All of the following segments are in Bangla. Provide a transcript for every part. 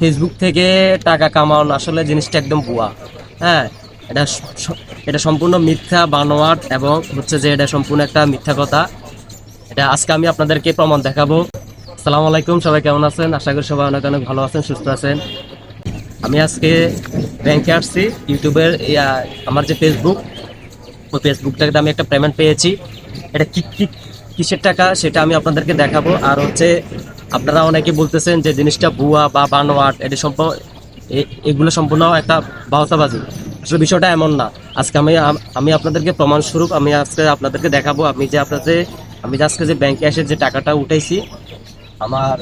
ফেসবুক থেকে টাকা কামানো আসলে জিনিসটা একদম ভুয়া। হ্যাঁ এটা এটা সম্পূর্ণ মিথ্যা, বানোয়াট এবং হচ্ছে যে এটা সম্পূর্ণ একটা মিথ্যা কথা। এটা আজকে আমি আপনাদেরকে প্রমাণ দেখাবো। আসসালামু আলাইকুম, সবাই কেমন আছেন? আশা করি সবাই অনেক অনেক ভালো আছেন, সুস্থ আছেন। আমি আজকে ব্যাংকে আসছি, ইউটিউবের আমার যে ফেসবুক ওই ফেসবুকটাকে আমি একটা পেমেন্ট পেয়েছি। এটা কি কি, কিসের টাকা সেটা আমি আপনাদেরকে দেখাবো। আর হচ্ছে আপনারা অনেকে বলতেছেন যে জিনিসটা ভুয়া বা বানোয়াট, এটি সম্পূর্ণ এ- এগুলো সম্পূর্ণ একটা বাউতাবাজি আসলে বিষয়টা এমন না। আজকে আমি আমি আপনাদেরকে প্রমাণস্বরূপ আমি আজকে আপনাদেরকে দেখাবো। আমি যে আপনাদের, আমি যে আজকে যে ব্যাংকে এসে যে টাকাটা উঠাইছি, আমার,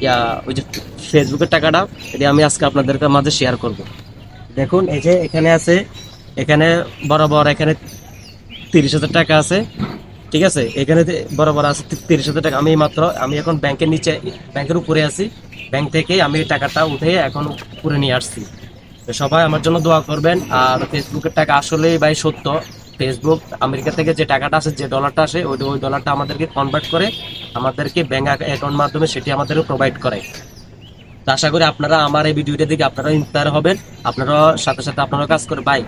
ইয়া, ওই যে ফেসবুকের টাকাটা, এটা আমি আজকে আপনাদেরকে মাঝে শেয়ার করব। দেখুন, এই যে এখানে আছে, এখানে বরাবর এখানে তিরিশ হাজার টাকা আছে। ঠিক আছে? এখানে বরাবর আছে তিরিশ হাজার টাকা। আমি মাত্র, আমি এখন ব্যাংকের নিচে, ব্যাংকের উপরে আছি। ব্যাংক থেকে আমি টাকাটা উঠে এখন উপরে নিয়ে আসছি। তো সবাই আমার জন্য দোয়া করবেন। আর ফেসবুকের টাকা আসলেই ভাই সত্য। ফেসবুক আমেরিকা থেকে যে টাকাটা আসে, যে ডলারটা আসে, ওই ওই ডলারটা আমাদেরকে কনভার্ট করে আমাদেরকে ব্যাঙ্ক অ্যাকাউন্ট মাধ্যমে সেটি আমাদেরকে প্রোভাইড করে। তো আশা করি আপনারা আমার এই ভিডিওটা দেখে আপনারা ইন্সপায়ার হবেন। আপনারা সাথে সাথে আপনারা কাজ করে বাই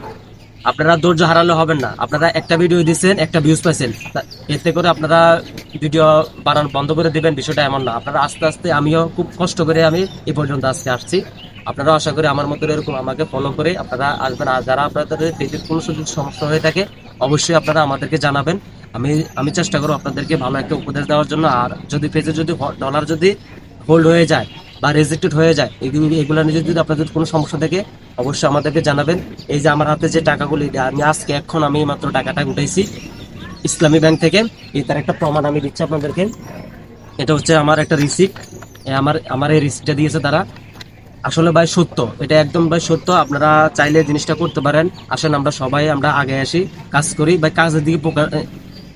আপনারা ধৈর্য হারালে হবেন না। আপনারা একটা ভিডিও দিচ্ছেন একটা ভিউজ পাইছেন। এতে করে আপনারা ভিডিও বানানো বন্ধ করে দিবেন, বিষয়টা এমন না। আপনারা আস্তে আস্তে আমিও খুব কষ্ট করে আমি এ পর্যন্ত আজকে আসছি। আপনারা আশা করি আমার মতো এরকম আমাকে ফলো করে আপনারা আসবেন। আর যারা আপনাদের পেজের কোনো সুযোগ সমস্যা হয়ে থাকে, অবশ্যই আপনারা আমাদেরকে জানাবেন। আমি আমি চেষ্টা করব আপনাদেরকে ভালো একটা উপদেশ দেওয়ার জন্য। আর যদি পেজে যদি ডলার যদি হোল্ড হয়ে যায় বা রেজেক্টেড হয়ে যায় এগুলো এগুলো নিয়ে যদি আপনাদের কোনো সমস্যা থাকে, অবশ্যই আমাদেরকে জানাবেন। এই যে আমার হাতে যে টাকাগুলি আমি আজকে এখন আমি মাত্র টাকাটা উঠাইছি ইসলামী ব্যাংক থেকে, এই তার একটা প্রমাণ আমি দিচ্ছি আপনাদেরকে। এটা হচ্ছে আমার একটা রিসিপ্ট আমার আমার এই রিসিপ্টটা দিয়েছে তারা। আসলে ভাই সত্য, এটা একদম ভাই সত্য। আপনারা চাইলে জিনিসটা করতে পারেন। আসেন আমরা সবাই, আমরা আগে আসি, কাজ করি। ভাই কাজের দিকে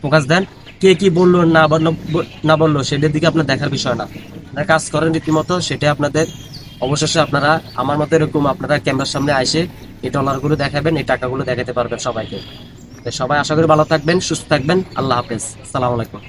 ফোকাস দেন। কে কি বলল, না বলল না বলল, সেটার দিকে আপনার দেখার বিষয় না। আপনারা কাজ করেন রীতিমতো সেটা আপনাদের। অবশেষে আপনারা আমার মতো এরকম আপনারা ক্যামেরার সামনে আসে এই ডলারগুলো দেখাবেন, এই টাকাগুলো দেখাতে পারবেন সবাইকে। সবাই আশা করি ভালো থাকবেন, সুস্থ থাকবেন। আল্লাহ হাফেজ। আসসালামু আলাইকুম।